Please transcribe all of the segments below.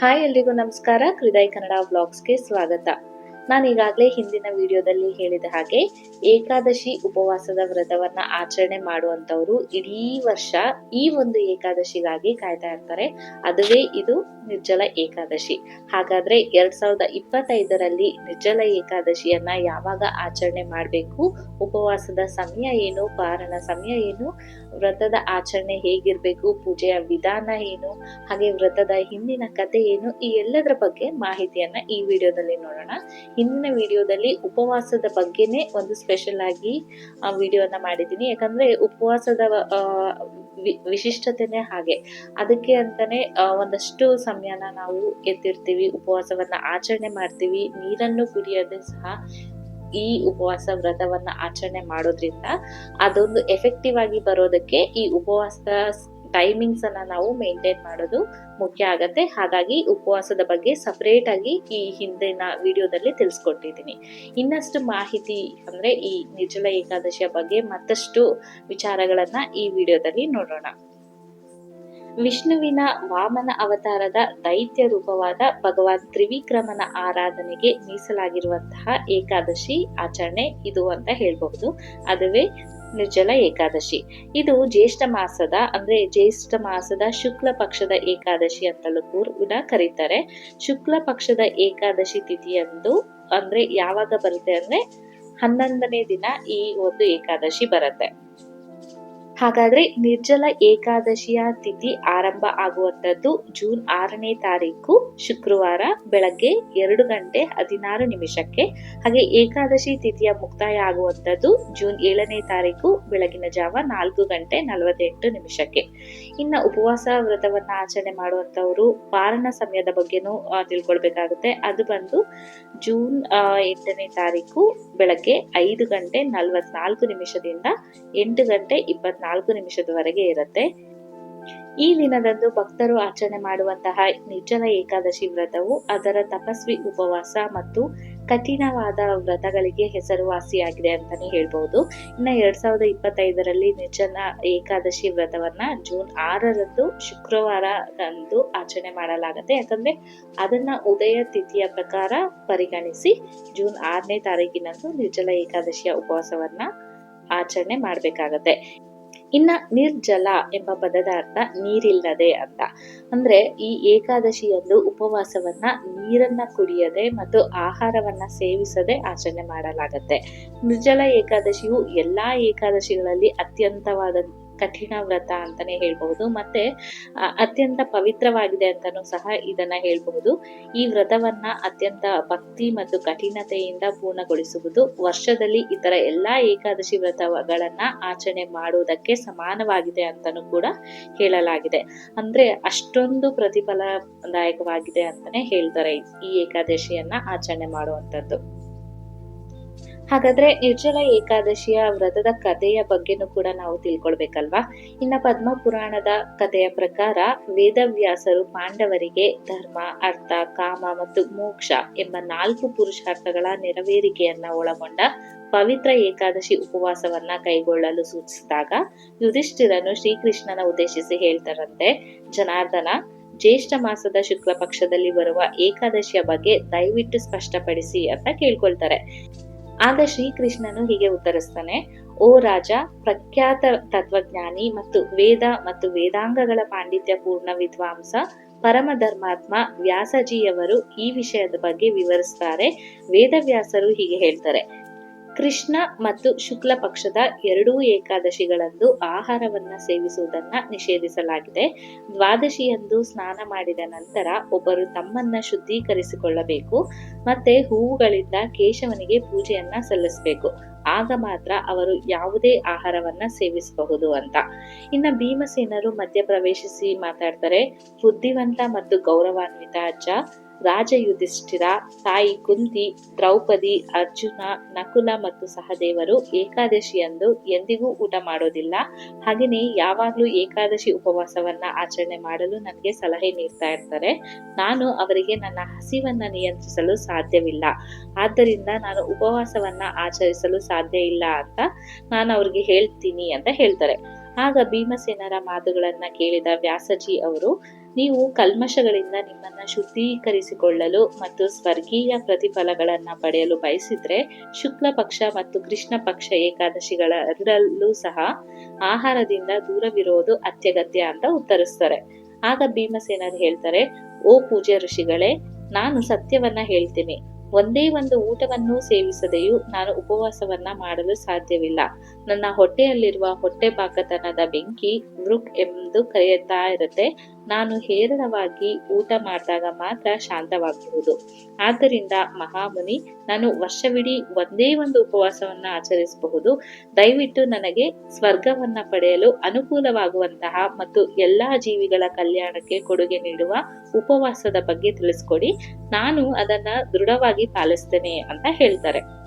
Hi ಎಲ್ರಿಗೂ ನಮಸ್ಕಾರ. ಹೃದಯ ಕನ್ನಡ ಬ್ಲಾಗ್ಸ್ಗೆ ಸ್ವಾಗತ. ನಾನು ಈಗಾಗಲೇ ಹಿಂದಿನ ವಿಡಿಯೋದಲ್ಲಿ ಹೇಳಿದ ಹಾಗೆ ಏಕಾದಶಿ ಉಪವಾಸದ ವ್ರತವನ್ನ ಆಚರಣೆ ಮಾಡುವಂತವರು ಇಡೀ ವರ್ಷ ಈ ಒಂದು ಏಕಾದಶಿಗಾಗಿ ಕಾಯ್ತಾ ಇರ್ತಾರೆ. ಅದುವೇ ಇದು ನಿರ್ಜಲ ಏಕಾದಶಿ. ಹಾಗಾದ್ರೆ ಎರಡ್ ಸಾವಿರದ ಇಪ್ಪತ್ತೈದರಲ್ಲಿ ನಿರ್ಜಲ ಏಕಾದಶಿಯನ್ನ ಯಾವಾಗ ಆಚರಣೆ ಮಾಡಬೇಕು? ಉಪವಾಸದ ಸಮಯ ಏನು, ಪಾರನ ಸಮಯ ಏನು? ವ್ರತದ ಆಚರಣೆ ಹೇಗಿರಬೇಕು, ಪೂಜೆಯ ವಿಧಾನ ಏನು, ಹಾಗೆ ವ್ರತದ ಹಿಂದಿನ ಕತೆ ಏನು, ಈ ಎಲ್ಲದರ ಬಗ್ಗೆ ಮಾಹಿತಿಯನ್ನ ಈ ವಿಡಿಯೋದಲ್ಲಿ ನೋಡೋಣ. ಹಿಂದಿನ ವಿಡಿಯೋದಲ್ಲಿ ಉಪವಾಸದ ಬಗ್ಗೆನೇ ಒಂದು ಸ್ಪೆಷಲ್ ಆಗಿ ವಿಡಿಯೋನ ಮಾಡಿದ್ದೀನಿ. ಯಾಕಂದ್ರೆ ಉಪವಾಸದ ವಿಶಿಷ್ಟತೆನೇ ಹಾಗೆ. ಅದಕ್ಕೆ ಅಂತಾನೆ ಒಂದಷ್ಟು ಸಮಯನ ನಾವು ಎತ್ತಿರ್ತೀವಿ. ಉಪವಾಸವನ್ನ ಆಚರಣೆ ಮಾಡ್ತೀವಿ. ನೀರನ್ನು ಕುಡಿಯೋದೇ ಸಹ ಈ ಉಪವಾಸ ವ್ರತವನ್ನ ಆಚರಣೆ ಮಾಡೋದ್ರಿಂದ ಅದೊಂದು ಎಫೆಕ್ಟಿವ್ ಆಗಿ ಬರೋದಕ್ಕೆ ಈ ಉಪವಾಸ ಟೈಮಿಂಗ್ಸ್ ಅನ್ನ ನಾವು ಮೇಂಟೈನ್ ಮಾಡೋದು ಮುಖ್ಯ ಆಗತ್ತೆ. ಹಾಗಾಗಿ ಉಪವಾಸದ ಬಗ್ಗೆ ಸಪರೇಟ್ ಆಗಿ ಈ ಹಿಂದಿನ ವಿಡಿಯೋದಲ್ಲಿ ತಿಳಿಸ್ಕೊಟ್ಟಿದ್ದೀನಿ ಇನ್ನಷ್ಟು ಮಾಹಿತಿ ಅಂದ್ರೆ ಈ ನಿರ್ಜಲ ಏಕಾದಶಿಯ ಬಗ್ಗೆ ಮತ್ತಷ್ಟು ವಿಚಾರಗಳನ್ನ ಈ ವಿಡಿಯೋದಲ್ಲಿ ನೋಡೋಣ. ವಿಷ್ಣುವಿನ ವಾಮನ ಅವತಾರದ ದೈತ್ಯ ರೂಪವಾದ ಭಗವಾನ್ ತ್ರಿವಿಕ್ರಮನ ಆರಾಧನೆಗೆ ಮೀಸಲಾಗಿರುವಂತಹ ಏಕಾದಶಿ ಆಚರಣೆ ಇದು ಅಂತ ಹೇಳ್ಬಹುದು. ಅದುವೇ ನಿರ್ಜಲ ಏಕಾದಶಿ. ಇದು ಜ್ಯೇಷ್ಠ ಮಾಸದ, ಅಂದ್ರೆ ಜ್ಯೇಷ್ಠ ಮಾಸದ ಶುಕ್ಲ ಪಕ್ಷದ ಏಕಾದಶಿ ಅಂತಲೂ ಕೂಡ ಕರೀತಾರೆ. ಶುಕ್ಲ ಪಕ್ಷದ ಏಕಾದಶಿ ತಿಥಿಯಂದು ಅಂದ್ರೆ ಯಾವಾಗ ಬರುತ್ತೆ ಅಂದ್ರೆ ಹನ್ನೊಂದನೇ ದಿನ ಈ ಒಂದು ಏಕಾದಶಿ ಬರುತ್ತೆ. ಹಾಗಾದ್ರೆ ನಿರ್ಜಲ ಏಕಾದಶಿಯ ತಿಥಿ ಆರಂಭ ಆಗುವಂತದ್ದು ಜೂನ್ ಆರನೇ ತಾರೀಕು ಶುಕ್ರವಾರ ಬೆಳಗ್ಗೆ ಎರಡು ಗಂಟೆ ಹದಿನಾರು ನಿಮಿಷಕ್ಕೆ. ಹಾಗೆ ಏಕಾದಶಿ ತಿಥಿಯ ಮುಕ್ತಾಯ ಆಗುವಂತದ್ದು ಜೂನ್ ಏಳನೇ ತಾರೀಕು ಬೆಳಗಿನ ಜಾವ ನಾಲ್ಕು ಗಂಟೆ ನಲವತ್ತೆಂಟು ನಿಮಿಷಕ್ಕೆ. ಇನ್ನ ಉಪವಾಸ ವ್ರತವನ್ನ ಆಚರಣೆ ಮಾಡುವಂತವರು ಪಾರಣ ಸಮಯದ ಬಗ್ಗೆನೂ ತಿಳ್ಕೊಳ್ಬೇಕಾಗುತ್ತೆ. ಅದು ಬಂದು ಜೂನ್ ಎಂಟನೇ ತಾರೀಕು ಬೆಳಗ್ಗೆ ಐದು ಗಂಟೆ ನಲವತ್ನಾಲ್ಕು ನಿಮಿಷದಿಂದ ಎಂಟು ಗಂಟೆ ಇಪ್ಪತ್ನಾಲ್ಕು ನಿಮಿಷದವರೆಗೆ ಇರುತ್ತೆ. ಈ ದಿನದಂದು ಭಕ್ತರು ಆಚರಣೆ ಮಾಡುವಂತಹ ನಿರ್ಜಲ ಏಕಾದಶಿ ವ್ರತವು ಅದರ ತಪಸ್ವಿ ಉಪವಾಸ ಮತ್ತು ಕಠಿಣವಾದ ವ್ರತಗಳಿಗೆ ಹೆಸರುವಾಸಿಯಾಗಿದೆ ಅಂತಾನೆ ಹೇಳ್ಬಹುದು ಇನ್ನ ಎರಡ್ ಸಾವಿರದ ಇಪ್ಪತ್ತೈದರಲ್ಲಿ ನಿರ್ಜನ ಏಕಾದಶಿ ವ್ರತವನ್ನ ಜೂನ್ ಆರರಂದು ಶುಕ್ರವಾರದಂದು ಆಚರಣೆ ಮಾಡಲಾಗುತ್ತೆ. ಯಾಕಂದ್ರೆ ಅದನ್ನ ಉದಯ ತಿಥಿಯ ಪ್ರಕಾರ ಪರಿಗಣಿಸಿ ಜೂನ್ ಆರನೇ ತಾರೀಕಿನಂದು ನಿರ್ಜಲ ಏಕಾದಶಿಯ ಉಪವಾಸವನ್ನ ಆಚರಣೆ ಮಾಡಬೇಕಾಗತ್ತೆ. ಇನ್ನ ನಿರ್ಜಲ ಎಂಬ ಪದದ ಅರ್ಥ ನೀರಿಲ್ಲದೆ ಅಂತ. ಅಂದ್ರೆ ಈ ಏಕಾದಶಿಯಂದು ಉಪವಾಸವನ್ನ ನೀರನ್ನ ಕುಡಿಯದೆ ಮತ್ತು ಆಹಾರವನ್ನ ಸೇವಿಸದೆ ಆಚರಣೆ ಮಾಡಲಾಗತ್ತೆ. ನಿರ್ಜಲ ಏಕಾದಶಿಯು ಎಲ್ಲಾ ಏಕಾದಶಿಗಳಲ್ಲಿ ಅತ್ಯಂತವಾದ ಕಠಿಣ ವ್ರತ ಅಂತಾನೆ ಹೇಳ್ಬಹುದು. ಮತ್ತೆ ಅತ್ಯಂತ ಪವಿತ್ರವಾಗಿದೆ ಅಂತಾನೂ ಸಹ ಇದನ್ನ ಹೇಳ್ಬಹುದು. ಈ ವ್ರತವನ್ನ ಅತ್ಯಂತ ಭಕ್ತಿ ಮತ್ತು ಕಠಿಣತೆಯಿಂದ ಪೂರ್ಣಗೊಳಿಸುವುದು, ವರ್ಷದಲ್ಲಿ ಇತರ ಎಲ್ಲಾ ಏಕಾದಶಿ ವ್ರತಗಳನ್ನ ಆಚರಣೆ ಮಾಡುವುದಕ್ಕೆ ಸಮಾನವಾಗಿದೆ ಅಂತಾನೂ ಕೂಡ ಹೇಳಲಾಗಿದೆ. ಅಂದ್ರೆ, ಅಷ್ಟೊಂದು ಪ್ರತಿಫಲದಾಯಕವಾಗಿದೆ ಅಂತಾನೆ ಹೇಳ್ತಾರೆ ಈ ಏಕಾದಶಿಯನ್ನ ಆಚರಣೆ ಮಾಡುವಂತದ್ದು ಹಾಗಾದ್ರೆ ನಿರ್ಜಲ ಏಕಾದಶಿಯ ವ್ರತದ ಕಥೆಯ ಬಗ್ಗೆನೂ ಕೂಡ ನಾವು ತಿಳ್ಕೊಳ್ಬೇಕಲ್ವಾ? ಇನ್ನ ಪದ್ಮ ಪುರಾಣದ ಕಥೆಯ ಪ್ರಕಾರ ವೇದವ್ಯಾಸರು ಪಾಂಡವರಿಗೆ ಧರ್ಮ, ಅರ್ಥ, ಕಾಮ ಮತ್ತು ಮೋಕ್ಷ ಎಂಬ ನಾಲ್ಕು ಪುರುಷಾರ್ಥಗಳ ನೆರವೇರಿಕೆಯನ್ನ ಒಳಗೊಂಡ ಪವಿತ್ರ ಏಕಾದಶಿ ಉಪವಾಸವನ್ನ ಕೈಗೊಳ್ಳಲು ಸೂಚಿಸಿದಾಗ ಯುಧಿಷ್ಠಿರನು ಶ್ರೀಕೃಷ್ಣನ ಉದ್ದೇಶಿಸಿ ಹೇಳ್ತಾರಂತೆ, ಜನಾರ್ದನ, ಜ್ಯೇಷ್ಠ ಮಾಸದ ಶುಕ್ಲ ಪಕ್ಷದಲ್ಲಿ ಬರುವ ಏಕಾದಶಿಯ ಬಗ್ಗೆ ದಯವಿಟ್ಟು ಸ್ಪಷ್ಟಪಡಿಸಿ ಅಂತ ಕೇಳ್ಕೊಳ್ತಾರೆ. ಆಗ ಶ್ರೀಕೃಷ್ಣನು ಹೀಗೆ ಉತ್ತರಿಸ್ತಾನೆ, ಓ ರಾಜ, ಪ್ರಖ್ಯಾತ ತತ್ವಜ್ಞಾನಿ ಮತ್ತು ವೇದ ಮತ್ತು ವೇದಾಂಗಗಳ ಪಾಂಡಿತ್ಯ ಪೂರ್ಣ ವಿದ್ವಾಂಸ ಪರಮ ಧರ್ಮಾತ್ಮ ವ್ಯಾಸಜಿಯವರು ಈ ವಿಷಯದ ಬಗ್ಗೆ ವಿವರಿಸ್ತಾರೆ. ವೇದವ್ಯಾಸರು ಹೀಗೆ ಹೇಳ್ತಾರೆ ಕೃಷ್ಣ ಮತ್ತು ಶುಕ್ಲ ಪಕ್ಷದ ಎರಡೂ ಏಕಾದಶಿಗಳಂದು ಆಹಾರವನ್ನ ಸೇವಿಸುವುದನ್ನ ನಿಷೇಧಿಸಲಾಗಿದೆ. ದ್ವಾದಶಿಯಂದು ಸ್ನಾನ ಮಾಡಿದ ನಂತರ ಒಬ್ಬರು ತಮ್ಮನ್ನ ಶುದ್ಧೀಕರಿಸಿಕೊಳ್ಳಬೇಕು. ಮತ್ತೆ ಹೂವುಗಳಿಂದ ಕೇಶವನಿಗೆ ಪೂಜೆಯನ್ನ ಸಲ್ಲಿಸಬೇಕು. ಆಗ ಮಾತ್ರ ಅವರು ಯಾವುದೇ ಆಹಾರವನ್ನ ಸೇವಿಸಬಹುದು ಅಂತ. ಇನ್ನ ಭೀಮಸೇನರು ಮಧ್ಯ ಪ್ರವೇಶಿಸಿ ಮಾತಾಡ್ತಾರೆ. ಬುದ್ಧಿವಂತ ಮತ್ತು ಗೌರವಾನ್ವಿತ ಅಜ್ಜ. ರಾಜ ಯುಧಿಷ್ಠಿರ ತಾಯಿ ಕುಂತಿ, ದ್ರೌಪದಿ, ಅರ್ಜುನ, ನಕುಲ ಮತ್ತು ಸಹದೇವರು ಏಕಾದಶಿಯಂದು ಎಂದಿಗೂ ಊಟ ಮಾಡೋದಿಲ್ಲ. ಹಾಗೆಯೇ ಯಾವಾಗಲೂ ಏಕಾದಶಿ ಉಪವಾಸವನ್ನ ಆಚರಣೆ ಮಾಡಲು ನನಗೆ ಸಲಹೆ ನೀಡ್ತಾ ಇರ್ತಾರೆ. ನಾನು ಅವರಿಗೆ ನನ್ನ ಹಸಿವನ್ನ ನಿಯಂತ್ರಿಸಲು ಸಾಧ್ಯವಿಲ್ಲ. ಆದ್ದರಿಂದ ನಾನು ಉಪವಾಸವನ್ನ ಆಚರಿಸಲು ಸಾಧ್ಯ ಇಲ್ಲ ಅಂತ ನಾನು ಅವ್ರಿಗೆ ಹೇಳ್ತೀನಿ ಅಂತ ಹೇಳ್ತಾರೆ. ಆಗ ಭೀಮಸೇನರ ಮಾತುಗಳನ್ನ ಕೇಳಿದ ವ್ಯಾಸಜಿ ಅವರು ನೀವು ಕಲ್ಮಶಗಳಿಂದ ನಿಮ್ಮನ್ನ ಶುದ್ಧೀಕರಿಸಿಕೊಳ್ಳಲು ಮತ್ತು ಸ್ವರ್ಗೀಯ ಪ್ರತಿಫಲಗಳನ್ನ ಪಡೆಯಲು ಬಯಸಿದ್ರೆ ಶುಕ್ಲ ಪಕ್ಷ ಮತ್ತು ಕೃಷ್ಣ ಪಕ್ಷ ಏಕಾದಶಿಗಳ ಅದರಲ್ಲೂ ಸಹ ಆಹಾರದಿಂದ ದೂರವಿರೋದು ಅತ್ಯಗತ್ಯ ಅಂತ ಉತ್ತರಿಸ್ತಾರೆ. ಆಗ ಭೀಮಸೇನರು ಹೇಳ್ತಾರೆ, ಓ ಪೂಜ್ಯ ಋಷಿಗಳೇ, ನಾನು ಸತ್ಯವನ್ನ ಹೇಳ್ತೀನಿ. ಒಂದೇ ಒಂದು ಊಟವನ್ನು ಸೇವಿಸದೆಯೂ ನಾನು ಉಪವಾಸವನ್ನ ಮಾಡಲು ಸಾಧ್ಯವಿಲ್ಲ. ನನ್ನ ಹೊಟ್ಟೆಯಲ್ಲಿರುವ ಹೊಟ್ಟೆ ಪಾಕತನದ ಬೆಂಕಿ ವೃಕ್ ಎಂದು ಕರೆಯುತ್ತಾ ಇರುತ್ತೆ. ನಾನು ಹೇರಳವಾಗಿ ಊಟ ಮಾಡಿದಾಗ ಮಾತ್ರ ಶಾಂತವಾಗಬಹುದು ಆದ್ದರಿಂದ ಮಹಾಮುನಿ, ನಾನು ವರ್ಷವಿಡೀ ಒಂದೇ ಒಂದು ಉಪವಾಸವನ್ನ ಆಚರಿಸಬಹುದು. ದಯವಿಟ್ಟು ನನಗೆ ಸ್ವರ್ಗವನ್ನ ಪಡೆಯಲು ಅನುಕೂಲವಾಗುವಂತಹ ಮತ್ತು ಎಲ್ಲಾ ಜೀವಿಗಳ ಕಲ್ಯಾಣಕ್ಕೆ ಕೊಡುಗೆ ನೀಡುವ ಉಪವಾಸದ ಬಗ್ಗೆ ತಿಳಿಸ್ಕೊಡಿ. ನಾನು ಅದನ್ನ ದೃಢವಾಗಿ ಪಾಲಿಸ್ತೇನೆ ಅಂತ ಹೇಳ್ತಾರೆ.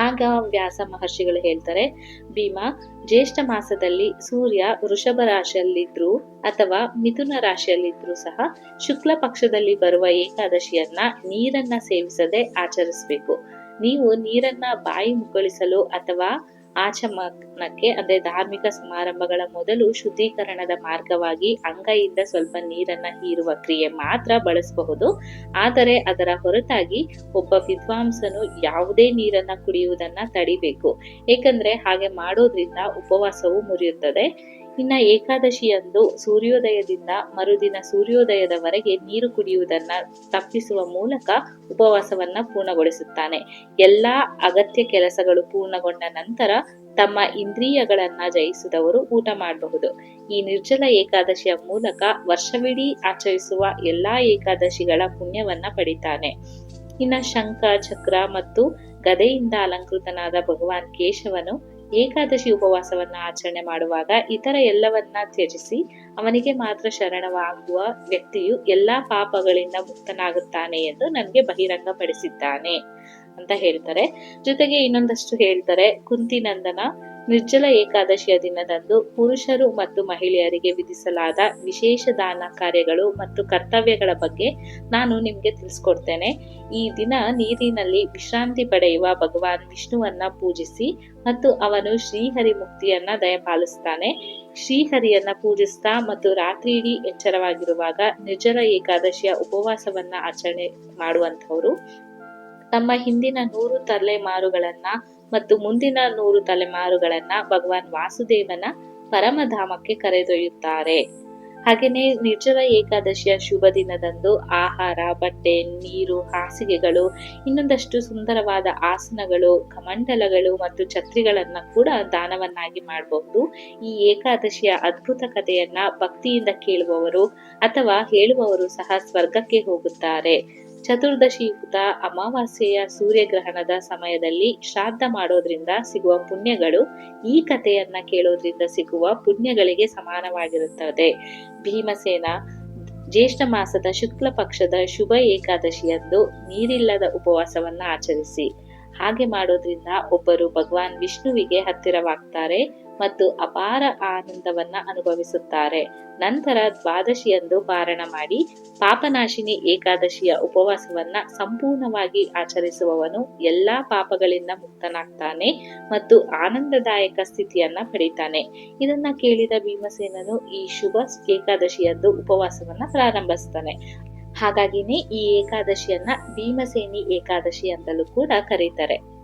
ಆಗ ವ್ಯಾಸ ಮಹರ್ಷಿಗಳು ಹೇಳ್ತಾರೆ, ಭೀಮ, ಜ್ಯೇಷ್ಠ ಮಾಸದಲ್ಲಿ ಸೂರ್ಯ ವೃಷಭ ರಾಶಿಯಲ್ಲಿದ್ರು ಅಥವಾ ಮಿಥುನ ರಾಶಿಯಲ್ಲಿದ್ರು ಸಹ ಶುಕ್ಲ ಪಕ್ಷದಲ್ಲಿ ಬರುವ ಏಕಾದಶಿಯನ್ನ ನೀರನ್ನ ಸೇವಿಸದೆ ಆಚರಿಸಬೇಕು. ನೀವು ನೀರನ್ನ ಬಾಯಿ ಮುಕ್ಕಳಿಸಲು ಅಥವಾ ಆಚಮನಕ್ಕೆ, ಅಂದರೆ ಧಾರ್ಮಿಕ ಸಮಾರಂಭಗಳ ಮೊದಲು ಶುದ್ಧೀಕರಣದ ಮಾರ್ಗವಾಗಿ ಅಂಗೈಯಿಂದ ಸ್ವಲ್ಪ ನೀರನ್ನ ಹೀರುವ ಕ್ರಿಯೆ ಮಾತ್ರ ಬಳಸಬಹುದು. ಆದರೆ ಅದರ ಹೊರತಾಗಿ ಒಬ್ಬ ವಿದ್ವಾಂಸನು ಯಾವುದೇ ನೀರನ್ನ ಕುಡಿಯುವುದನ್ನ ತಡಿಬೇಕು. ಏಕೆಂದ್ರೆ ಹಾಗೆ ಮಾಡೋದ್ರಿಂದ ಉಪವಾಸವು ಮುರಿಯುತ್ತದೆ. ಇನ್ನ ಏಕಾದಶಿಯಂದು ಸೂರ್ಯೋದಯದಿಂದ ಮರುದಿನ ಸೂರ್ಯೋದಯದವರೆಗೆ ನೀರು ಕುಡಿಯುವುದನ್ನ ತಪ್ಪಿಸುವ ಮೂಲಕ ಉಪವಾಸವನ್ನ ಪೂರ್ಣಗೊಳಿಸುತ್ತಾನೆ. ಎಲ್ಲಾ ಅಗತ್ಯ ಕೆಲಸಗಳು ಪೂರ್ಣಗೊಂಡ ನಂತರ ತಮ್ಮ ಇಂದ್ರಿಯಗಳನ್ನ ಜಯಿಸಿದವರು ಊಟ ಮಾಡಬಹುದು. ಈ ನಿರ್ಜಲ ಏಕಾದಶಿಯ ಮೂಲಕ ವರ್ಷವಿಡೀ ಆಚರಿಸುವ ಎಲ್ಲಾ ಏಕಾದಶಿಗಳ ಪುಣ್ಯವನ್ನ ಪಡಿತಾನೆ. ಇನ್ನ ಶಂಖ, ಚಕ್ರ ಮತ್ತು ಗದೆಯಿಂದ ಅಲಂಕೃತನಾದ ಭಗವಾನ್ ಕೇಶವನು ಏಕಾದಶಿ ಉಪವಾಸವನ್ನ ಆಚರಣೆ ಮಾಡುವಾಗ ಇತರ ಎಲ್ಲವನ್ನ ತ್ಯಜಿಸಿ ಅವನಿಗೆ ಮಾತ್ರ ಶರಣವಾಗುವ ವ್ಯಕ್ತಿಯು ಎಲ್ಲಾ ಪಾಪಗಳಿಂದ ಮುಕ್ತನಾಗುತ್ತಾನೆ ಎಂದು ನನಗೆ ಬಹಿರಂಗಪಡಿಸಿದ್ದಾನೆ ಅಂತ ಹೇಳ್ತಾರೆ. ಜೊತೆಗೆ ಇನ್ನೊಂದಷ್ಟು ಹೇಳ್ತಾರೆ, ಕುಂತಿನಂದನ ನಿರ್ಜಲ ಏಕಾದಶಿಯ ದಿನದಂದು ಪುರುಷರು ಮತ್ತು ಮಹಿಳೆಯರಿಗೆ ವಿಧಿಸಲಾದ ವಿಶೇಷ ದಾನ ಕಾರ್ಯಗಳು ಮತ್ತು ಕರ್ತವ್ಯಗಳ ಬಗ್ಗೆ ನಾನು ನಿಮಗೆ ತಿಳಿಸ್ಕೊಡ್ತೇನೆ. ಈ ದಿನ ನೀರಿನಲ್ಲಿ ವಿಶ್ರಾಂತಿ ಪಡೆಯುವ ಭಗವಾನ್ ವಿಷ್ಣುವನ್ನ ಪೂಜಿಸಿ ಮತ್ತು ಅವನು ಶ್ರೀಹರಿ ಮುಕ್ತಿಯನ್ನ ದಯಪಾಲಿಸ್ತಾನೆ. ಶ್ರೀಹರಿಯನ್ನ ಪೂಜಿಸ್ತಾ ಮತ್ತು ರಾತ್ರಿ ಇಡೀ ಎಚ್ಚರವಾಗಿರುವಾಗ ನಿರ್ಜಲ ಏಕಾದಶಿಯ ಉಪವಾಸವನ್ನ ಆಚರಣೆ ಮಾಡುವಂಥವ್ರು. ತಮ್ಮ ಹಿಂದಿನ ನೂರು ತಲೆಮಾರುಗಳನ್ನ ಮತ್ತು ಮುಂದಿನ ನೂರು ತಲೆಮಾರುಗಳನ್ನ ಭಗವಾನ್ ವಾಸುದೇವನ ಪರಮಧಾಮಕ್ಕೆ ಕರೆದೊಯ್ಯುತ್ತಾರೆ. ಹಾಗೆಯೇ ನಿರ್ಜಲ ಏಕಾದಶಿಯ ಶುಭ ದಿನದಂದು ಆಹಾರ, ಬಟ್ಟೆ, ನೀರು, ಹಾಸಿಗೆಗಳು, ಇನ್ನೊಂದಷ್ಟು ಸುಂದರವಾದ ಆಸನಗಳು, ಕಮಂಡಲಗಳು ಮತ್ತು ಛತ್ರಿಗಳನ್ನು ಕೂಡ ದಾನವನ್ನಾಗಿ ಮಾಡಬಹುದು. ಈ ಏಕಾದಶಿಯ ಅದ್ಭುತ ಕಥೆಯನ್ನ ಭಕ್ತಿಯಿಂದ ಕೇಳುವವರು ಅಥವಾ ಹೇಳುವವರು ಸಹ ಸ್ವರ್ಗಕ್ಕೆ ಹೋಗುತ್ತಾರೆ. ಚತುರ್ದಶಿಯುಕ್ತ ಅಮಾವಾಸ್ಯೆಯ ಸೂರ್ಯಗ್ರಹಣದ ಸಮಯದಲ್ಲಿ ಶ್ರಾದ್ದ ಮಾಡೋದ್ರಿಂದ ಸಿಗುವ ಪುಣ್ಯಗಳು ಈ ಕಥೆಯನ್ನ ಕೇಳೋದ್ರಿಂದ ಸಿಗುವ ಪುಣ್ಯಗಳಿಗೆ ಸಮಾನವಾಗಿರುತ್ತದೆ. ಭೀಮಸೇನ ಜ್ಯೇಷ್ಠ ಮಾಸದ ಶುಕ್ಲ ಪಕ್ಷದ ಶುಭ ಏಕಾದಶಿಯಂದು ನೀರಿಲ್ಲದ ಉಪವಾಸವನ್ನ ಆಚರಿಸಿ. ಹಾಗೆ ಮಾಡೋದ್ರಿಂದ ಒಬ್ಬರು ಭಗವಾನ್ ವಿಷ್ಣುವಿಗೆ ಹತ್ತಿರವಾಗ್ತಾರೆ ಮತ್ತು ಅಪಾರ ಆನಂದವನ್ನ ಅನುಭವಿಸುತ್ತಾರೆ. ನಂತರ ದ್ವಾದಶಿಯಂದು ಪಾರಣ ಮಾಡಿ ಪಾಪನಾಶಿನಿ ಏಕಾದಶಿಯ ಉಪವಾಸವನ್ನ ಸಂಪೂರ್ಣವಾಗಿ ಆಚರಿಸುವವನು ಎಲ್ಲಾ ಪಾಪಗಳಿಂದ ಮುಕ್ತನಾಗ್ತಾನೆ ಮತ್ತು ಆನಂದದಾಯಕ ಸ್ಥಿತಿಯನ್ನ ಪಡಿತಾನೆ. ಇದನ್ನ ಕೇಳಿದ ಭೀಮಸೇನನು ಈ ಶುಭ ಏಕಾದಶಿಯಂದು ಉಪವಾಸವನ್ನ ಪ್ರಾರಂಭಿಸ್ತಾನೆ. ಹಾಗಾಗಿನೇ ಈ ಏಕಾದಶಿಯನ್ನ ಭೀಮಸೇನಿ ಏಕಾದಶಿ ಅಂತಲೂ ಕೂಡ ಕರೀತಾರೆ.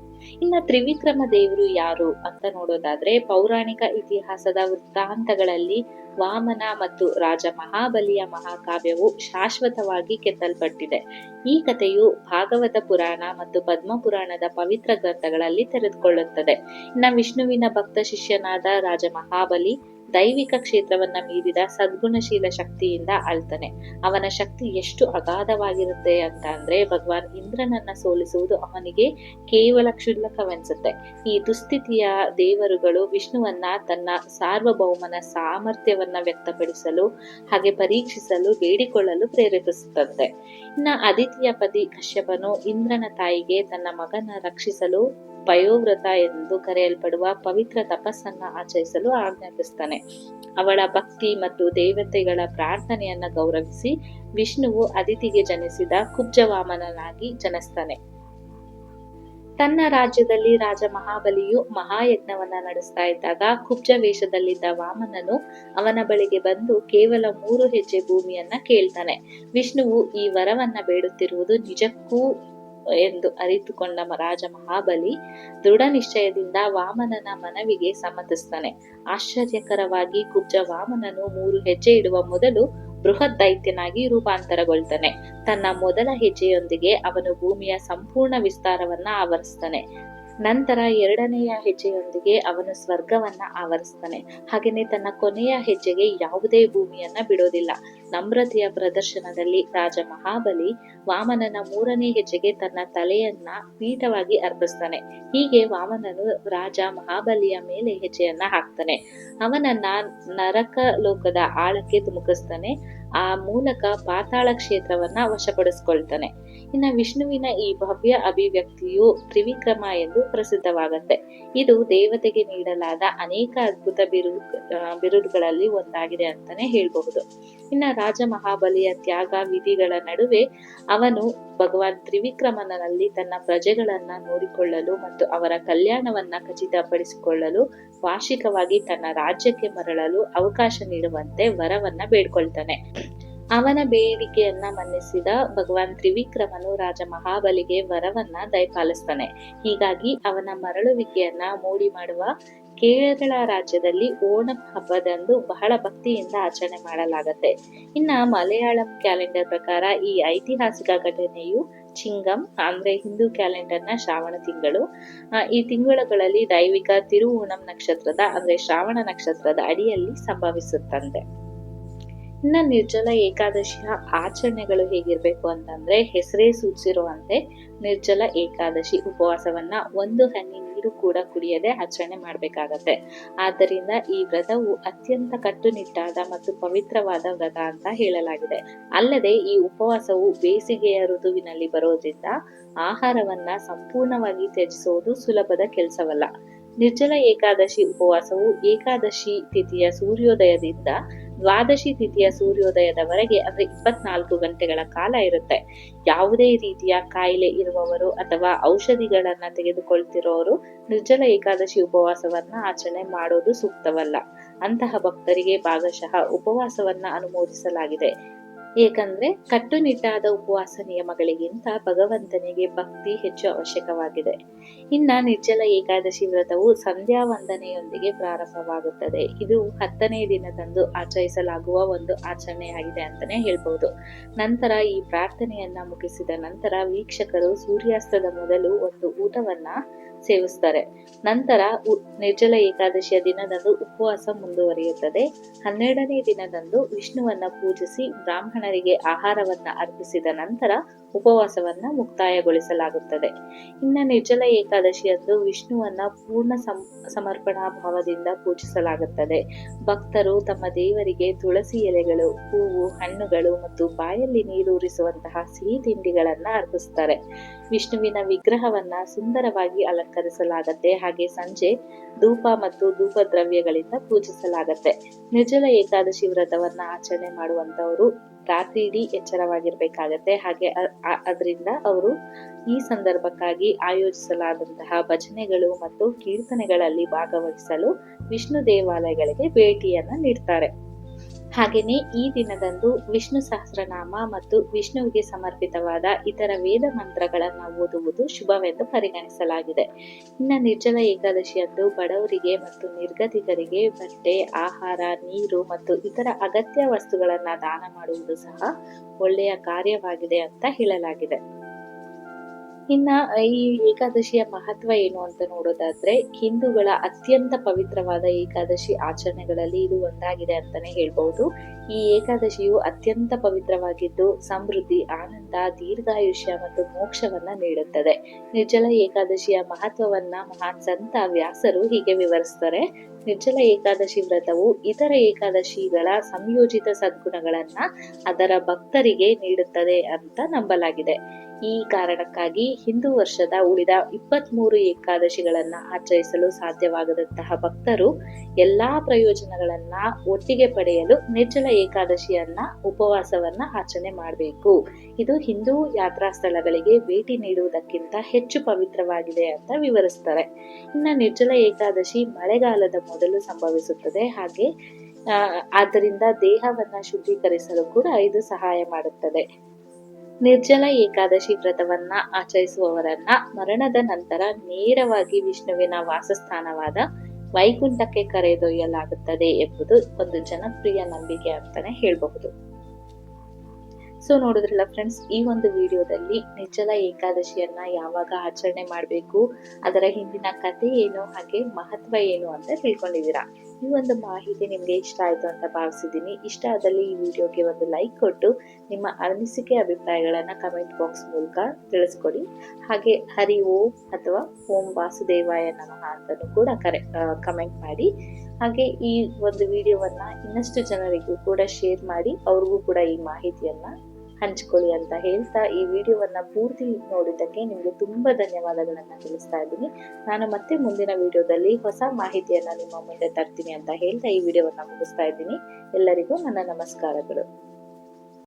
ಇನ್ನ ತ್ರಿವಿಕ್ರಮ ದೇವರು ಯಾರು ಅಂತ ನೋಡೋದಾದ್ರೆ ಪೌರಾಣಿಕ ಇತಿಹಾಸದ ವೃತ್ತಾಂತಗಳಲ್ಲಿ ವಾಮನ ಮತ್ತು ರಾಜ ಮಹಾಬಲಿಯ ಮಹಾಕಾವ್ಯವು ಶಾಶ್ವತವಾಗಿ ಕೆತ್ತಲ್ಪಟ್ಟಿದೆ. ಈ ಕಥೆಯು ಭಾಗವತ ಪುರಾಣ ಮತ್ತು ಪದ್ಮ ಪುರಾಣದ ಪವಿತ್ರ ಗ್ರಂಥಗಳಲ್ಲಿ ತೆರೆದುಕೊಳ್ಳುತ್ತದೆ. ಇನ್ನ ವಿಷ್ಣುವಿನ ಭಕ್ತ ಶಿಷ್ಯನಾದ ರಾಜ ಮಹಾಬಲಿ ದೈವಿಕ ಕ್ಷೇತ್ರವನ್ನ ಮೀರಿದ ಸದ್ಗುಣಶೀಲ ಶಕ್ತಿಯಿಂದ ಅಳ್ತಾನೆ ಅವನ ಶಕ್ತಿ ಎಷ್ಟು ಅಗಾಧವಾಗಿರುತ್ತೆ ಅಂತ ಅಂದ್ರೆ ಭಗವಾನ್ ಇಂದ್ರನನ್ನ ಸೋಲಿಸುವುದು ಅವನಿಗೆ ಕೇವಲ ಕ್ಷುಲ್ಲಕವೆನಿಸುತ್ತೆ. ಈ ದುಸ್ಥಿತಿಯ ದೇವರುಗಳು ವಿಷ್ಣುವನ್ನ ತನ್ನ ಸಾರ್ವಭೌಮನ ಸಾಮರ್ಥ್ಯವನ್ನ ವ್ಯಕ್ತಪಡಿಸಲು, ಹಾಗೆ ಪರೀಕ್ಷಿಸಲು, ಬೇಡಿಕೊಳ್ಳಲು ಪ್ರೇರೇಪಿಸುತ್ತದೆ ಇನ್ನ ಅದಿತಿಯ ಪತಿ ಕಶ್ಯಪನು ಇಂದ್ರನ ತಾಯಿಗೆ ತನ್ನ ಮಗನ ರಕ್ಷಿಸಲು ಪಯೋವ್ರತ ಎಂದು ಕರೆಯಲ್ಪಡುವ ಪವಿತ್ರ ತಪಸ್ಸನ್ನ ಆಚರಿಸಲು ಆಜ್ಞಾಪಿಸ್ತಾನೆ. ಅವಳ ಭಕ್ತಿ ಮತ್ತು ದೇವತೆಗಳ ಪ್ರಾರ್ಥನೆಯನ್ನ ಗೌರವಿಸಿ ವಿಷ್ಣುವು ಅದಿತಿಗೆ ಜನಿಸಿದ ಕುಬ್ಜವಾಮನನಾಗಿ ಜನಿಸ್ತಾನೆ. ತನ್ನ ರಾಜ್ಯದಲ್ಲಿ ರಾಜ ಮಹಾಬಲಿಯು ಮಹಾಯಜ್ಞವನ್ನ ನಡೆಸ್ತಾ ಇದ್ದಾಗ ಕುಬ್ಜ ವೇಷದಲ್ಲಿದ್ದ ವಾಮನನು ಅವನ ಬಳಿಗೆ ಬಂದು ಕೇವಲ ಮೂರು ಹೆಜ್ಜೆ ಭೂಮಿಯನ್ನ ಕೇಳ್ತಾನೆ. ವಿಷ್ಣುವು ಈ ವರವನ್ನ ಬೇಡುತ್ತಿರುವುದು ನಿಜಕ್ಕೂ ಎಂದು ಅರಿತುಕೊಂಡ ರಾಜ ಮಹಾಬಲಿ ದೃಢ ನಿಶ್ಚಯದಿಂದ ವಾಮನನ ಮನವಿಗೆ ಸಮ್ಮತಿಸ್ತಾನೆ. ಆಶ್ಚರ್ಯಕರವಾಗಿ ಕುಬ್ಜ ವಾಮನನು ಮೂರು ಹೆಜ್ಜೆ ಇಡುವ ಮೊದಲು ಬೃಹತ್ ದೈತ್ಯನಾಗಿ ರೂಪಾಂತರಗೊಳ್ತಾನೆ. ತನ್ನ ಮೊದಲ ಹೆಜ್ಜೆಯೊಂದಿಗೆ ಅವನು ಭೂಮಿಯ ಸಂಪೂರ್ಣ ವಿಸ್ತಾರವನ್ನ ಆವರಿಸ್ತಾನೆ. ನಂತರ ಎರಡನೆಯ ಹೆಜ್ಜೆಯೊಂದಿಗೆ ಅವನು ಸ್ವರ್ಗವನ್ನ ಆವರಿಸ್ತಾನೆ. ಹಾಗೆಯೇ ತನ್ನ ಕೊನೆಯ ಹೆಜ್ಜೆಗೆ ಯಾವುದೇ ಭೂಮಿಯನ್ನ ಬಿಡೋದಿಲ್ಲ. ನಮ್ರತೆಯ ಪ್ರದರ್ಶನದಲ್ಲಿ ರಾಜ ಮಹಾಬಲಿ ವಾಮನನ ಮೂರನೇ ಹೆಜ್ಜೆಗೆ ತನ್ನ ತಲೆಯನ್ನ ಪೀಠವಾಗಿ ಅರ್ಪಿಸ್ತಾನೆ. ಹೀಗೆ ವಾಮನನು ರಾಜ ಮಹಾಬಲಿಯ ಮೇಲೆ ಹೆಜ್ಜೆಯನ್ನ ಹಾಕ್ತಾನೆ. ಅವನನ್ನ ನರಕ ಲೋಕದ ಆಳಕ್ಕೆ ಧುಮುಕಿಸ್ತಾನೆ ಆ ಮೂಲಕ ಪಾತಾಳ ಕ್ಷೇತ್ರವನ್ನ ವಶಪಡಿಸ್ಕೊಳ್ತಾನೆ. ಇನ್ನ ವಿಷ್ಣುವಿನ ಈ ಭವ್ಯ ಅಭಿವ್ಯಕ್ತಿಯು ತ್ರಿವಿಕ್ರಮ ಎಂದು ಪ್ರಸಿದ್ಧವಾಗತ್ತೆ. ಇದು ದೇವತೆಗೆ ನೀಡಲಾದ ಅನೇಕ ಅದ್ಭುತ ಬಿರು ಬಿರುದುಗಳಲ್ಲಿ ಒಂದಾಗಿದೆ ಅಂತಾನೆ ಹೇಳ್ಬಹುದು. ಇನ್ನ ರಾಜ ಮಹಾಬಲಿಯ ತ್ಯಾಗ ವಿಧಿಗಳ ನಡುವೆ ಅವನು ಭಗವಾನ್ ತ್ರಿವಿಕ್ರಮನಲ್ಲಿ ತನ್ನ ಪ್ರಜೆಗಳನ್ನ ನೋಡಿಕೊಳ್ಳಲು ಮತ್ತು ಅವರ ಕಲ್ಯಾಣವನ್ನ ಖಚಿತಪಡಿಸಿಕೊಳ್ಳಲು, ವಾರ್ಷಿಕವಾಗಿ ತನ್ನ ರಾಜ್ಯಕ್ಕೆ ಮರಳಲು ಅವಕಾಶ ನೀಡುವಂತೆ ವರವನ್ನ ಬೇಡ್ಕೊಳ್ತಾನೆ. ಅವನ ಬೇಡಿಕೆಯನ್ನ ಮನ್ನಿಸಿದ ಭಗವಾನ್ ತ್ರಿವಿಕ್ರಮನು ರಾಜ ಮಹಾಬಲಿಗೆ ವರವನ್ನ ದಯಪಾಲಿಸ್ತಾನೆ. ಹೀಗಾಗಿ ಅವನ ಮರಳುವಿಕೆಯನ್ನ ಮೋಡಿ ಮಾಡುವ ಕೇರಳ ರಾಜ್ಯದಲ್ಲಿ ಓಣಂ ಹಬ್ಬದಂದು ಬಹಳ ಭಕ್ತಿಯಿಂದ ಆಚರಣೆ ಮಾಡಲಾಗತ್ತೆ. ಇನ್ನ ಮಲಯಾಳಂ ಕ್ಯಾಲೆಂಡರ್ ಪ್ರಕಾರ ಈ ಐತಿಹಾಸಿಕ ಘಟನೆಯು ಚಿಂಗಂ, ಅಂದ್ರೆ ಹಿಂದೂ ಕ್ಯಾಲೆಂಡರ್ನ ಶ್ರಾವಣ ತಿಂಗಳು. ಈ ತಿಂಗಳುಗಳಲ್ಲಿ ದೈವಿಕ ತಿರುವೋಣಂ ನಕ್ಷತ್ರದ, ಅಂದ್ರೆ ಶ್ರಾವಣ ನಕ್ಷತ್ರದ ಅಡಿಯಲ್ಲಿ ಸಂಭವಿಸುತ್ತಂತೆ. ಇನ್ನ ನಿರ್ಜಲ ಏಕಾದಶಿಯ ಆಚರಣೆಗಳು ಹೇಗಿರಬೇಕು ಅಂತಂದ್ರೆ ಹೆಸರೇ ಸೂಚಿಸಿರುವಂತೆ ನಿರ್ಜಲ ಏಕಾದಶಿ ಉಪವಾಸವನ್ನ ಒಂದು ಹನಿ ನೀರು ಕೂಡ ಕುಡಿಯದೆ ಆಚರಣೆ ಮಾಡಬೇಕಾಗತ್ತೆ. ಆದ್ದರಿಂದ ಈ ವ್ರತವು ಅತ್ಯಂತ ಕಟ್ಟುನಿಟ್ಟಾದ ಮತ್ತು ಪವಿತ್ರವಾದ ವ್ರತ ಅಂತ ಹೇಳಲಾಗಿದೆ. ಅಲ್ಲದೆ ಈ ಉಪವಾಸವು ಬೇಸಿಗೆಯ ಋತುವಿನಲ್ಲಿ ಬರೋದ್ರಿಂದ ಆಹಾರವನ್ನ ಸಂಪೂರ್ಣವಾಗಿ ತ್ಯಜಿಸುವುದು ಸುಲಭದ ಕೆಲಸವಲ್ಲ. ನಿರ್ಜಲ ಏಕಾದಶಿ ಉಪವಾಸವು ಏಕಾದಶಿ ತಿಥಿಯ ಸೂರ್ಯೋದಯದಿಂದ ದ್ವಾದಶಿ ತಿಥಿಯ ಸೂರ್ಯೋದಯದವರೆಗೆ ಅಂದ್ರೆ ಇಪ್ಪತ್ನಾಲ್ಕು ಗಂಟೆಗಳ ಕಾಲ ಇರುತ್ತೆ. ಯಾವುದೇ ರೀತಿಯ ಕಾಯಿಲೆ ಇರುವವರು ಅಥವಾ ಔಷಧಿಗಳನ್ನ ತೆಗೆದುಕೊಳ್ತಿರೋರು ನಿರ್ಜಲ ಏಕಾದಶಿ ಉಪವಾಸವನ್ನ ಆಚರಣೆ ಮಾಡೋದು ಸೂಕ್ತವಲ್ಲ. ಅಂತಹ ಭಕ್ತರಿಗೆ ಭಾಗಶಃ ಉಪವಾಸವನ್ನ ಅನುಮೋದಿಸಲಾಗಿದೆ. ಏಕೆಂದ್ರೆ ಕಟ್ಟುನಿಟ್ಟಾದ ಉಪವಾಸ ನಿಯಮಗಳಿಗಿಂತ ಭಗವಂತನಿಗೆ ಭಕ್ತಿ ಹೆಚ್ಚು ಅವಶ್ಯಕವಾಗಿದೆ. ಇನ್ನ ನಿರ್ಜಲ ಏಕಾದಶಿ ವ್ರತವು ಸಂಧ್ಯಾ ವಂದನೆಯೊಂದಿಗೆ ಪ್ರಾರಂಭವಾಗುತ್ತದೆ. ಇದು ಹತ್ತನೇ ದಿನದಂದು ಆಚರಿಸಲಾಗುವ ಒಂದು ಆಚರಣೆಯಾಗಿದೆ ಅಂತಾನೆ ಹೇಳ್ಬಹುದು ನಂತರ ಈ ಪ್ರಾರ್ಥನೆಯನ್ನ ಮುಗಿಸಿದ ನಂತರ ವೀಕ್ಷಕರು ಸೂರ್ಯಾಸ್ತದ ಮೊದಲು ಒಂದು ಊಟವನ್ನ ಸೇವಿಸ್ತಾರೆ. ನಂತರ ನಿರ್ಜಲ ಏಕಾದಶಿಯ ದಿನದಂದು ಉಪವಾಸ ಮುಂದುವರಿಯುತ್ತದೆ. ಹನ್ನೆರಡನೇ ದಿನದಂದು ವಿಷ್ಣುವನ್ನ ಪೂಜಿಸಿ ಬ್ರಾಹ್ಮಣರಿಗೆ ಆಹಾರವನ್ನ ಅರ್ಪಿಸಿದ ನಂತರ ಉಪವಾಸವನ್ನ ಮುಕ್ತಾಯಗೊಳಿಸಲಾಗುತ್ತದೆ. ಇನ್ನ ನಿರ್ಜಲ ಏಕಾದಶಿಯಂದು ವಿಷ್ಣುವನ್ನ ಪೂರ್ಣ ಸಮರ್ಪಣಾ ಭಾವದಿಂದ ಪೂಜಿಸಲಾಗುತ್ತದೆ. ಭಕ್ತರು ತಮ್ಮ ದೇವರಿಗೆ ತುಳಸಿ ಎಲೆಗಳು, ಹೂವು, ಹಣ್ಣುಗಳು ಮತ್ತು ಬಾಯಲ್ಲಿ ನೀರೂರಿಸುವಂತಹ ಸಿಹಿ ತಿಂಡಿಗಳನ್ನ ಅರ್ಪಿಸ್ತಾರೆ ವಿಷ್ಣುವಿನ ವಿಗ್ರಹವನ್ನ ಸುಂದರವಾಗಿ ಅಲಂಕರಿಸಲಾಗತ್ತೆ. ಹಾಗೆ ಸಂಜೆ ಧೂಪ ಮತ್ತು ಧೂಪ ದ್ರವ್ಯಗಳಿಂದ ಪೂಜಿಸಲಾಗತ್ತೆ. ನಿರ್ಜಲ ಏಕಾದಶಿ ವ್ರತವನ್ನ ಆಚರಣೆ ಮಾಡುವಂತವರು ರಾತ್ರಿ ಇಡೀ ಎಚ್ಚರವಾಗಿರ್ಬೇಕಾಗತ್ತೆ. ಹಾಗೆ ಅದರಿಂದ ಅವರು ಈ ಸಂದರ್ಭಕ್ಕಾಗಿ ಆಯೋಜಿಸಲಾದಂತಹ ಭಜನೆಗಳು ಮತ್ತು ಕೀರ್ತನೆಗಳಲ್ಲಿ ಭಾಗವಹಿಸಲು ವಿಷ್ಣು ದೇವಾಲಯಗಳಿಗೆ ಭೇಟಿಯನ್ನ ನೀಡ್ತಾರೆ. ಹಾಗೆಯೇ ಈ ದಿನದಂದು ವಿಷ್ಣು ಸಹಸ್ರನಾಮ ಮತ್ತು ವಿಷ್ಣುವಿಗೆ ಸಮರ್ಪಿತವಾದ ಇತರ ವೇದ ಮಂತ್ರಗಳನ್ನು ಓದುವುದು ಶುಭವೆಂದು ಪರಿಗಣಿಸಲಾಗಿದೆ. ಇನ್ನ ನಿರ್ಜಲ ಏಕಾದಶಿಯಂದು ಬಡವರಿಗೆ ಮತ್ತು ನಿರ್ಗತಿಕರಿಗೆ ಬಟ್ಟೆ, ಆಹಾರ, ನೀರು ಮತ್ತು ಇತರ ಅಗತ್ಯ ವಸ್ತುಗಳನ್ನು ದಾನ ಮಾಡುವುದು ಸಹ ಒಳ್ಳೆಯ ಕಾರ್ಯವಾಗಿದೆ ಅಂತ ಹೇಳಲಾಗಿದೆ. ಇನ್ನ ಈ ಏಕಾದಶಿಯ ಮಹತ್ವ ಏನು ಅಂತ ನೋಡೋದಾದ್ರೆ, ಹಿಂದೂಗಳ ಅತ್ಯಂತ ಪವಿತ್ರವಾದ ಏಕಾದಶಿ ಆಚರಣೆಗಳಲ್ಲಿ ಇದು ಒಂದಾಗಿದೆ ಅಂತಾನೆ ಹೇಳ್ಬಹುದು ಈ ಏಕಾದಶಿಯು ಅತ್ಯಂತ ಪವಿತ್ರವಾಗಿದ್ದು, ಸಮೃದ್ಧಿ, ಆನಂದ, ದೀರ್ಘಾಯುಷ್ಯ ಮತ್ತು ಮೋಕ್ಷವನ್ನ ನೀಡುತ್ತದೆ. ನಿರ್ಜಲ ಏಕಾದಶಿಯ ಮಹತ್ವವನ್ನ ಮಹಾನ್ ಸಂತ ವ್ಯಾಸರು ಹೀಗೆ ವಿವರಿಸ್ತಾರೆ. ನಿರ್ಜಲ ಏಕಾದಶಿ ವ್ರತವು ಇತರ ಏಕಾದಶಿಗಳ ಸಂಯೋಜಿತ ಸದ್ಗುಣಗಳನ್ನ ಅದರ ಭಕ್ತರಿಗೆ ನೀಡುತ್ತದೆ ಅಂತ ನಂಬಲಾಗಿದೆ. ಈ ಕಾರಣಕ್ಕಾಗಿ ಹಿಂದೂ ವರ್ಷದ ಉಳಿದ ಇಪ್ಪತ್ಮೂರು ಏಕಾದಶಿಗಳನ್ನ ಆಚರಿಸಲು ಸಾಧ್ಯವಾಗದಂತಹ ಭಕ್ತರು ಎಲ್ಲಾ ಪ್ರಯೋಜನಗಳನ್ನ ಒಟ್ಟಿಗೆ ಪಡೆಯಲು ನಿರ್ಜಲ ಏಕಾದಶಿಯನ್ನ, ಉಪವಾಸವನ್ನ ಆಚರಣೆ ಮಾಡಬೇಕು. ಇದು ಹಿಂದೂ ಯಾತ್ರಾ ಸ್ಥಳಗಳಿಗೆ ಭೇಟಿ ನೀಡುವುದಕ್ಕಿಂತ ಹೆಚ್ಚು ಪವಿತ್ರವಾಗಿದೆ ಅಂತ ವಿವರಿಸ್ತಾರೆ. ಇನ್ನು ನಿರ್ಜಲ ಏಕಾದಶಿ ಮಳೆಗಾಲದ ಮೊದಲು ಸಂಭವಿಸುತ್ತದೆ. ಹಾಗೆ ಆದ್ದರಿಂದ ದೇಹವನ್ನ ಶುದ್ಧೀಕರಿಸಲು ಕೂಡ ಇದು ಸಹಾಯ ಮಾಡುತ್ತದೆ. ನಿರ್ಜಲ ಏಕಾದಶಿ ವ್ರತವನ್ನ ಆಚರಿಸುವವರನ್ನ ಮರಣದ ನಂತರ ನೇರವಾಗಿ ವಿಷ್ಣುವಿನ ವಾಸಸ್ಥಾನವಾದ ವೈಕುಂಠಕ್ಕೆ ಕರೆದೊಯ್ಯಲಾಗುತ್ತದೆ ಎಂಬುದು ಒಂದು ಜನಪ್ರಿಯ ನಂಬಿಕೆ ಅಂತಾನೆ ಹೇಳಬಹುದು. ಸೊ ನೋಡಿದ್ರಲ್ಲ ಫ್ರೆಂಡ್ಸ್ ಈ ಒಂದು ವಿಡಿಯೋದಲ್ಲಿ ನಿಜಲ ಏಕಾದಶಿಯನ್ನ ಯಾವಾಗ ಆಚರಣೆ ಮಾಡಬೇಕು, ಅದರ ಹಿಂದಿನ ಕಥೆ ಏನು, ಹಾಗೆ ಮಹತ್ವ ಏನು ಅಂತ ತಿಳ್ಕೊಂಡಿದ್ದೀರಾ? ಈ ಒಂದು ಮಾಹಿತಿ ನಿಮಗೆ ಇಷ್ಟ ಆಯಿತು ಅಂತ ಭಾವಿಸಿದ್ದೀನಿ. ಇಷ್ಟ ಆದಲ್ಲಿ ಈ ವಿಡಿಯೋಗೆ ಒಂದು ಲೈಕ್ ಕೊಟ್ಟು, ನಿಮ್ಮ ಅನಿಸಿಕೆ ಅಭಿಪ್ರಾಯಗಳನ್ನು ಕಮೆಂಟ್ ಬಾಕ್ಸ್ ಮೂಲಕ ತಿಳಿಸ್ಕೊಡಿ. ಹಾಗೆ ಹರಿ ಓಂ ಅಥವಾ ಓಂ ವಾಸುದೇವಾಯ ನಮಃ ಅಂತಲೂ ಕೂಡ ಕರೆ ಕಮೆಂಟ್ ಮಾಡಿ. ಹಾಗೆ ಈ ಒಂದು ವಿಡಿಯೋವನ್ನು ಇನ್ನಷ್ಟು ಜನರಿಗೂ ಕೂಡ ಶೇರ್ ಮಾಡಿ, ಅವ್ರಿಗೂ ಕೂಡ ಈ ಮಾಹಿತಿಯನ್ನ ಹಂಚ್ಕೊಳ್ಳಿ ಅಂತ ಹೇಳ್ತಾ ಈ ವಿಡಿಯೋವನ್ನ ಪೂರ್ತಿ ನೋಡಿದ್ದಕ್ಕೆ ನಿಮಗೆ ತುಂಬಾ ಧನ್ಯವಾದಗಳನ್ನ ತಿಳಿಸ್ತಾ ಇದ್ದೀನಿ. ನಾನು ಮತ್ತೆ ಮುಂದಿನ ವಿಡಿಯೋದಲ್ಲಿ ಹೊಸ ಮಾಹಿತಿಯನ್ನ ನಿಮ್ಮ ಮುಂದೆ ತರ್ತೀನಿ ಅಂತ ಹೇಳ್ತಾ ಈ ವಿಡಿಯೋವನ್ನ ಮುಗಿಸ್ತಾ ಇದ್ದೀನಿ. ಎಲ್ಲರಿಗೂ ನನ್ನ ನಮಸ್ಕಾರಗಳು.